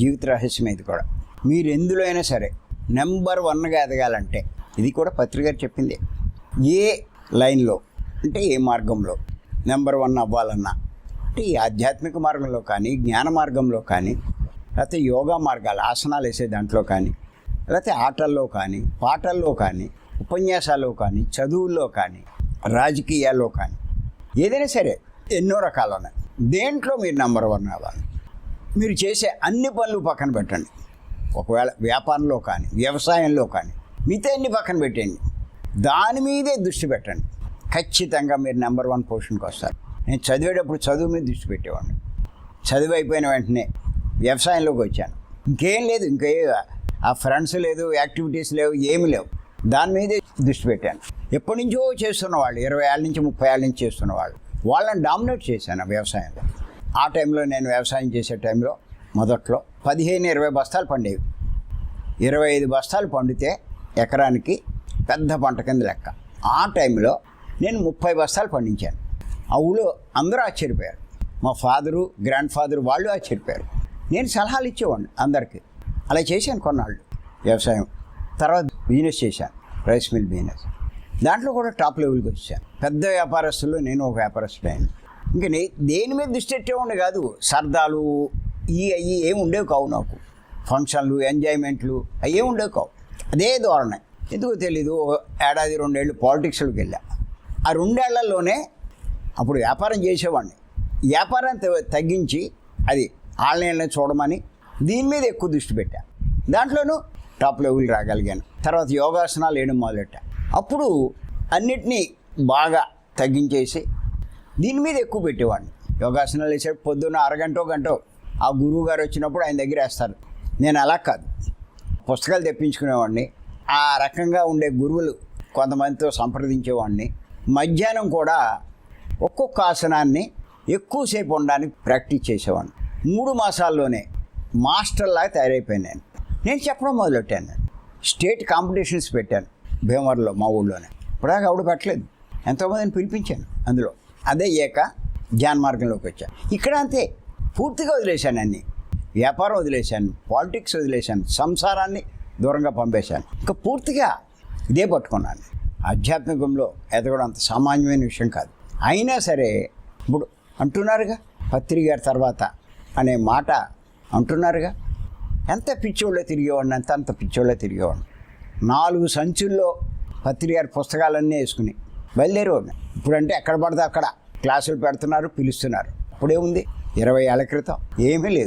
జీవిత రహస్యం ఇది కూడా. మీరు ఎందులో అయినా సరే నెంబర్ వన్గా ఎదగాలంటే ఇది కూడా పత్రిక చెప్పింది. ఏ లైన్లో అంటే ఏ మార్గంలో నెంబర్ వన్ అవ్వాలన్నా అంటే ఈ ఆధ్యాత్మిక మార్గంలో కానీ జ్ఞాన మార్గంలో కానీ లేకపోతే యోగా మార్గాలు ఆసనాలు వేసే దాంట్లో కానీ లేకపోతే ఆటల్లో కానీ పాటల్లో కానీ ఉపన్యాసాల్లో కానీ చదువుల్లో కానీ రాజకీయాల్లో కానీ ఏదైనా సరే ఎన్నో రకాలు ఉన్నాయి దేంట్లో మీరు నెంబర్ వన్ అవ్వాలి? మీరు చేసే అన్ని పనులు పక్కన పెట్టండి. ఒకవేళ వ్యాపారంలో కానీ వ్యవసాయంలో కానీ మిగతా అన్ని పక్కన పెట్టండి దాని మీదే దృష్టి పెట్టండి. ఖచ్చితంగా మీరు నెంబర్ వన్ పొజిషన్కి వస్తారు. నేను చదివేటప్పుడు చదువు మీద దృష్టి పెట్టేవాడిని. చదువు అయిపోయిన వెంటనే వ్యవసాయంలోకి వచ్చాను. ఇంకేం లేదు ఇంకే ఆ ఫ్రెండ్స్ లేదు యాక్టివిటీస్ లేవు ఏమి లేవు. దాని మీదే దృష్టి పెట్టాను. ఎప్పటి నుంచో చేస్తున్న వాళ్ళు ఇరవై ఏళ్ళ నుంచి ముప్పై ఏళ్ళ నుంచి చేస్తున్న వాళ్ళు వాళ్ళని డామినేట్ చేశాను ఆ వ్యవసాయంలో. ఆ టైంలో నేను వ్యవసాయం చేసే టైంలో మొదట్లో పదిహేను ఇరవై బస్తాలు పండేవి. ఇరవై ఐదు బస్తాలు పండితే ఎకరానికి పెద్ద పంట కింద లెక్క. ఆ టైంలో నేను ముప్పై బస్తాలు పండించాను. అవులో అందరూ ఆశ్చర్యపోయారు. మా ఫాదరు గ్రాండ్ ఫాదర్ వాళ్ళు ఆశ్చర్యపోయారు. నేను సలహాలు ఇచ్చేవాడిని అందరికీ. అలా చేశాను కొన్నాళ్ళు వ్యవసాయం. తర్వాత బిజినెస్ చేశాను రైస్ మిల్ బిజినెస్. దాంట్లో కూడా టాప్ లెవెల్కి వచ్చాను. పెద్ద వ్యాపారస్తులు నేను ఒక వ్యాపారస్తుడు ఇంకా దేని మీద దృష్టి పెట్టేవాడిని కాదు. సరదాలు ఈ అయ్యి ఏమి ఉండేవి కావు నాకు. ఫంక్షన్లు ఎంజాయ్మెంట్లు అవి ఏమి ఉండేవి కావు. అదే ధోరణి. ఎందుకో తెలీదు ఏడాది రెండేళ్ళు పాలిటిక్స్లోకి వెళ్ళా. ఆ రెండేళ్ళలోనే అప్పుడు వ్యాపారం చేసేవాడిని. వ్యాపారం త- తగ్గించి అది ఆన్లైన్లో చూడమని దీని మీద ఎక్కువ దృష్టి పెట్టా. దాంట్లోనూ టాప్ లెవెల్ రాగలిగాను. తర్వాత యోగాసనాలు వేయడం మొదలెట్టా. అప్పుడు అన్నిటినీ బాగా తగ్గించేసి దీని మీద ఎక్కువ పెట్టేవాడిని. యోగాసనాలు వేసే పొద్దున్న అరగంటో గంటో ఆ గురువు గారు వచ్చినప్పుడు ఆయన దగ్గర వేస్తారు. నేను అలా కాదు. పుస్తకాలు తెప్పించుకునేవాడిని. ఆ రకంగా ఉండే గురువులు కొంతమందితో సంప్రదించేవాడిని. మధ్యాహ్నం కూడా ఒక్కొక్క ఆసనాన్ని ఎక్కువసేపు ఉండడానికి ప్రాక్టీస్ చేసేవాడిని. మూడు మాసాల్లోనే మాస్టర్లాగా తయారైపోయాను నేను. నేను చెప్పడం మొదలెట్టాను స్టేట్ కాంపిటీషన్స్ పెట్టాను భీమవరంలో మా ఊళ్ళోనే. ఇప్పుడు ఆవిడ పెట్టలేదు. ఎంతోమందిని పిలిపించాను అందులో. అదే ఏక ధ్యాన మార్గంలోకి వచ్చాను ఇక్కడ అంతే పూర్తిగా వదిలేశాను అన్ని. వ్యాపారం వదిలేశాను పాలిటిక్స్ వదిలేశాను సంసారాన్ని దూరంగా పంపేశాను. ఇంకా పూర్తిగా ఇదే పట్టుకున్నాను. ఆధ్యాత్మికంలో ఎదగడం అంత సామాన్యమైన విషయం కాదు. అయినా సరే ఇప్పుడు అంటున్నారుగా పత్రిక గారి తర్వాత అనే మాట అంటున్నారుగా ఎంత పిచ్చోళ్ళే తిరిగేవాడిని అంత అంత పిచ్చోళ్ళే తిరిగేవాడిని. నాలుగు సంచుల్లో పత్రిక గారి పుస్తకాలన్నీ వేసుకుని బయలుదేరేవాడిని. ఇప్పుడంటే ఎక్కడ పడితే అక్కడ క్లాసులు పెడుతున్నారు పిలుస్తున్నారు. అప్పుడే ఉంది ఇరవై ఏళ్ళ క్రితం. ఏమీ లేదు.